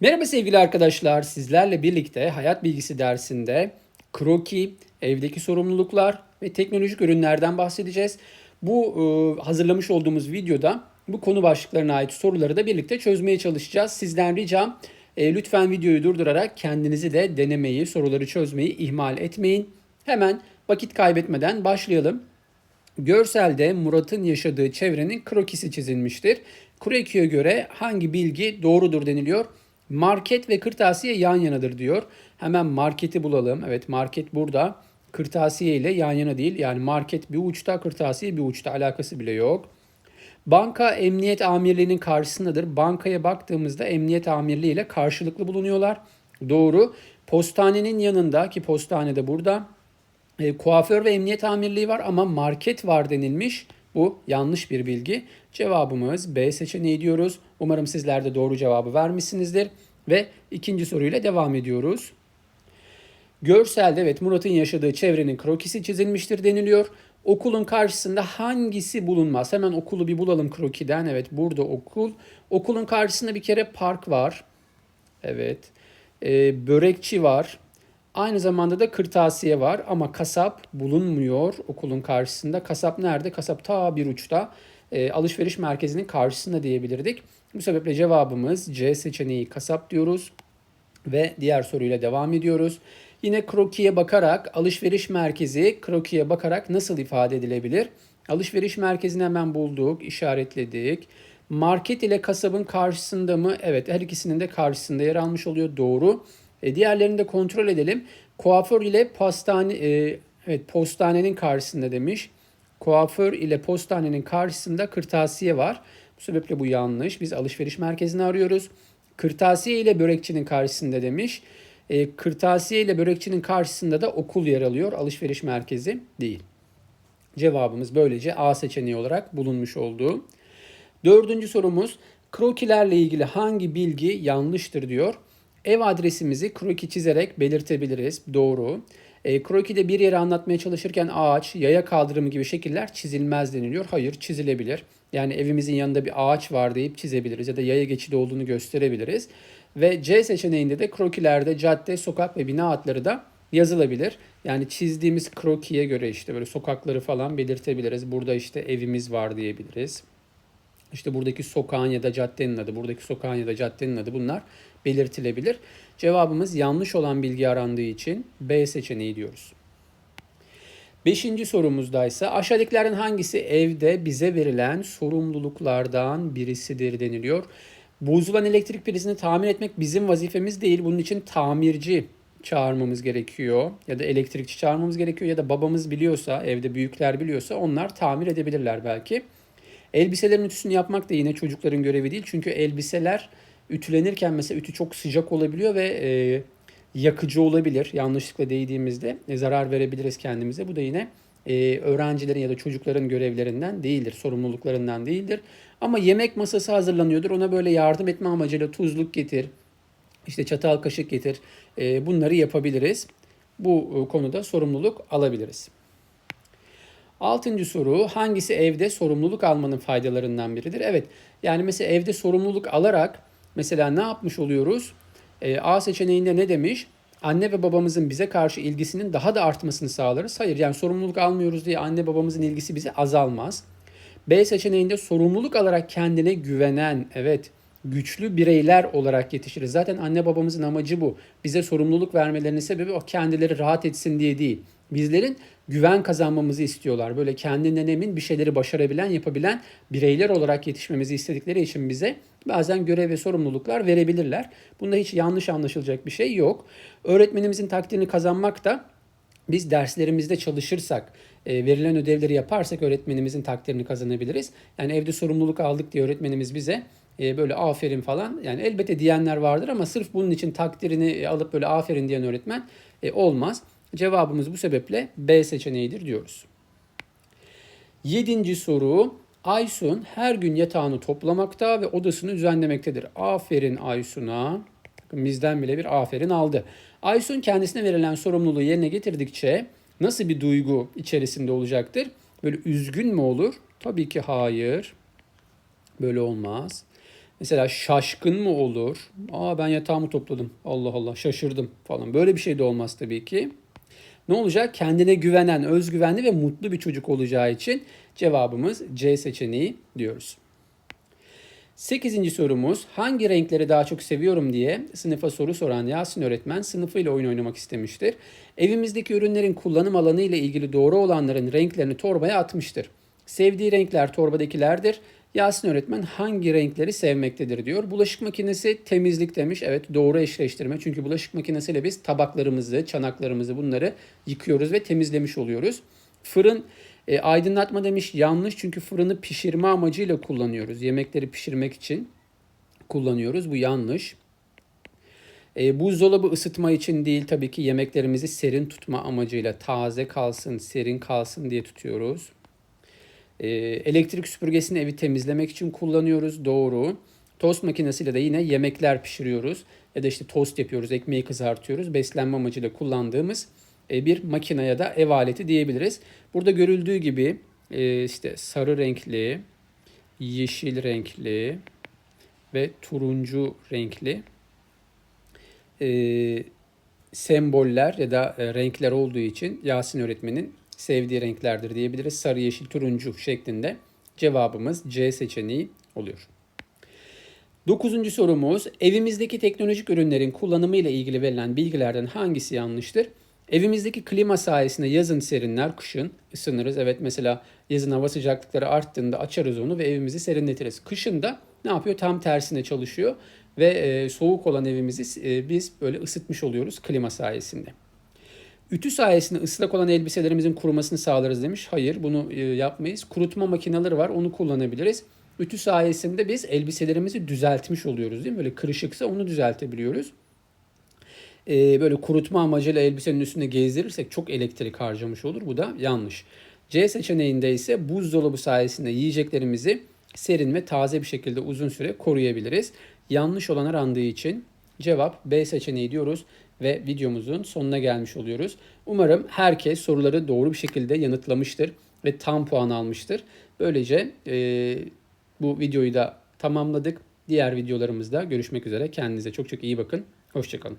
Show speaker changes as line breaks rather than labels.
Merhaba sevgili arkadaşlar. Sizlerle birlikte hayat bilgisi dersinde kroki, evdeki sorumluluklar ve teknolojik ürünlerden bahsedeceğiz. Bu e, hazırlamış olduğumuz videoda bu konu başlıklarına ait soruları da birlikte çözmeye çalışacağız. Sizden ricam e, lütfen videoyu durdurarak kendinizi de denemeyi, soruları çözmeyi ihmal etmeyin. Hemen vakit kaybetmeden başlayalım. Görselde Murat'ın yaşadığı çevrenin krokisi çizilmiştir. Kroki'ye göre hangi bilgi doğrudur deniliyor? Market ve kırtasiye yan yanadır diyor. Hemen marketi bulalım. Evet market burada. Kırtasiye ile yan yana değil. Yani market bir uçta, kırtasiye bir uçta alakası bile yok. Banka emniyet amirliğinin karşısındadır. Bankaya baktığımızda emniyet amirliği ile karşılıklı bulunuyorlar. Doğru. Postanenin yanında ki postane de burada. E, kuaför ve emniyet amirliği var ama market var denilmiş. Bu yanlış bir bilgi. Cevabımız B seçeneği diyoruz. Umarım sizler de doğru cevabı vermişsinizdir. Ve ikinci soruyla devam ediyoruz. Görselde evet Murat'ın yaşadığı çevrenin krokisi çizilmiştir deniliyor. Okulun karşısında hangisi bulunmaz? Hemen okulu bir bulalım krokiden. Evet burada okul. Okulun karşısında bir kere park var. Evet. Ee, börekçi var. Aynı zamanda da kırtasiye var ama kasap bulunmuyor okulun karşısında. Kasap nerede? Kasap ta bir uçta. E, alışveriş merkezinin karşısında diyebilirdik. Bu sebeple cevabımız C seçeneği kasap diyoruz. Ve diğer soruyla devam ediyoruz. Yine krokiye bakarak alışveriş merkezi krokiye bakarak nasıl ifade edilebilir? Alışveriş merkezini hemen bulduk, işaretledik. Market ile kasabın karşısında mı? Evet her ikisinin de karşısında yer almış oluyor. Doğru. E, diğerlerini de kontrol edelim. Kuaför ile pastane, e, evet postanenin karşısında demiş. Kuaför ile postanenin karşısında kırtasiye var. Bu sebeple bu yanlış. Biz alışveriş merkezini arıyoruz. Kırtasiye ile börekçinin karşısında demiş. E, kırtasiye ile börekçinin karşısında da okul yer alıyor. Alışveriş merkezi değil. Cevabımız böylece A seçeneği olarak bulunmuş oldu. Dördüncü sorumuz krokilerle ilgili hangi bilgi yanlıştır diyor. Ev adresimizi kroki çizerek belirtebiliriz. Doğru. E, krokide bir yeri anlatmaya çalışırken ağaç, yaya kaldırımı gibi şekiller çizilmez deniliyor. Hayır çizilebilir. Yani evimizin yanında bir ağaç var deyip çizebiliriz ya da yaya geçidi olduğunu gösterebiliriz. Ve C seçeneğinde de krokilerde cadde, sokak ve bina adları da yazılabilir. Yani çizdiğimiz krokiye göre işte böyle sokakları falan belirtebiliriz. Burada işte evimiz var diyebiliriz. İşte buradaki sokağın ya da caddenin adı, buradaki sokağın ya da caddenin adı bunlar belirtilebilir. Cevabımız yanlış olan bilgi arandığı için B seçeneği diyoruz. Beşinci sorumuzda ise aşağıdakilerin hangisi evde bize verilen sorumluluklardan birisidir deniliyor. Bozulan elektrik prizini tamir etmek bizim vazifemiz değil. Bunun için tamirci çağırmamız gerekiyor ya da elektrikçi çağırmamız gerekiyor ya da babamız biliyorsa evde büyükler biliyorsa onlar tamir edebilirler belki. Elbiselerin ütüsünü yapmak da yine çocukların görevi değil. Çünkü elbiseler ütülenirken mesela ütü çok sıcak olabiliyor ve e, yakıcı olabilir. Yanlışlıkla değdiğimizde e, zarar verebiliriz kendimize. Bu da yine e, öğrencilerin ya da çocukların görevlerinden değildir, sorumluluklarından değildir. Ama yemek masası hazırlanıyordur. Ona böyle yardım etme amacıyla tuzluk getir, işte çatal kaşık getir. E, bunları yapabiliriz. Bu e, konuda sorumluluk alabiliriz. Altıncı soru hangisi evde sorumluluk almanın faydalarından biridir? Evet yani mesela evde sorumluluk alarak mesela ne yapmış oluyoruz? E, A seçeneğinde ne demiş? Anne ve babamızın bize karşı ilgisinin daha da artmasını sağlarız. Hayır yani sorumluluk almıyoruz diye anne babamızın ilgisi bize azalmaz. B seçeneğinde sorumluluk alarak kendine güvenen, evet güçlü bireyler olarak yetişiriz. Zaten anne babamızın amacı bu. Bize sorumluluk vermelerinin sebebi o kendileri rahat etsin diye değil. Bizlerin güven kazanmamızı istiyorlar. Böyle kendinden emin bir şeyleri başarabilen, yapabilen bireyler olarak yetişmemizi istedikleri için bize bazen görev ve sorumluluklar verebilirler. Bunda hiç yanlış anlaşılacak bir şey yok. Öğretmenimizin takdirini kazanmak da biz derslerimizde çalışırsak, e, verilen ödevleri yaparsak öğretmenimizin takdirini kazanabiliriz. Yani evde sorumluluk aldık diye öğretmenimiz bize e, böyle aferin falan yani elbette diyenler vardır ama sırf bunun için takdirini alıp böyle aferin diyen öğretmen e, olmaz. Cevabımız bu sebeple B seçeneğidir diyoruz. Yedinci soru. Aysun her gün yatağını toplamakta ve odasını düzenlemektedir. Aferin Aysun'a. Bizden bile bir aferin aldı. Aysun kendisine verilen sorumluluğu yerine getirdikçe nasıl bir duygu içerisinde olacaktır? Böyle üzgün mü olur? Tabii ki hayır. Böyle olmaz. Mesela şaşkın mı olur? Aa ben yatağımı topladım. Allah Allah şaşırdım falan. Böyle bir şey de olmaz tabii ki. Ne olacak? Kendine güvenen, özgüvenli ve mutlu bir çocuk olacağı için cevabımız C seçeneği diyoruz. Sekizinci sorumuz hangi renkleri daha çok seviyorum diye sınıfa soru soran Yasin öğretmen sınıfıyla oyun oynamak istemiştir. Evimizdeki ürünlerin kullanım alanı ile ilgili doğru olanların renklerini torbaya atmıştır. Sevdiği renkler torbadakilerdir. Yasin öğretmen hangi renkleri sevmektedir diyor. Bulaşık makinesi temizlik demiş. Evet doğru eşleştirme. Çünkü bulaşık makinesiyle biz tabaklarımızı, çanaklarımızı bunları yıkıyoruz ve temizlemiş oluyoruz. Fırın e, aydınlatma demiş yanlış çünkü fırını pişirme amacıyla kullanıyoruz. Yemekleri pişirmek için kullanıyoruz. Bu yanlış. E, buzdolabı ısıtma için değil tabii ki yemeklerimizi serin tutma amacıyla taze kalsın, serin kalsın diye tutuyoruz. E, elektrik süpürgesini evi temizlemek için kullanıyoruz. Doğru. Tost makinesiyle de yine yemekler pişiriyoruz. Ya da işte tost yapıyoruz, ekmeği kızartıyoruz. Beslenme amacıyla kullandığımız e, bir makine ya da ev aleti diyebiliriz. Burada görüldüğü gibi e, işte sarı renkli, yeşil renkli ve turuncu renkli e, semboller ya da renkler olduğu için Yasin öğretmenin sevdiği renklerdir diyebiliriz. Sarı, yeşil, turuncu şeklinde cevabımız C seçeneği oluyor. Dokuzuncu sorumuz evimizdeki teknolojik ürünlerin kullanımı ile ilgili verilen bilgilerden hangisi yanlıştır? Evimizdeki klima sayesinde yazın serinler, kışın ısınırız. Evet mesela yazın hava sıcaklıkları arttığında açarız onu ve evimizi serinletiriz. Kışın da ne yapıyor? Tam tersine çalışıyor ve e, soğuk olan evimizi e, biz böyle ısıtmış oluyoruz klima sayesinde. Ütü sayesinde ıslak olan elbiselerimizin kurumasını sağlarız demiş. Hayır bunu e, yapmayız. Kurutma makineleri var onu kullanabiliriz. Ütü sayesinde biz elbiselerimizi düzeltmiş oluyoruz değil mi? Böyle kırışıksa onu düzeltebiliyoruz e, böyle kurutma amacıyla elbisenin üstünde gezdirirsek çok elektrik harcamış olur. Bu da yanlış. C seçeneğinde ise buzdolabı sayesinde yiyeceklerimizi serin ve taze bir şekilde uzun süre koruyabiliriz. Yanlış olan arandığı için cevap B seçeneği diyoruz ve videomuzun sonuna gelmiş oluyoruz. Umarım herkes soruları doğru bir şekilde yanıtlamıştır ve tam puan almıştır. Böylece e, bu videoyu da tamamladık. Diğer videolarımızda görüşmek üzere. Kendinize çok çok iyi bakın. Hoşçakalın.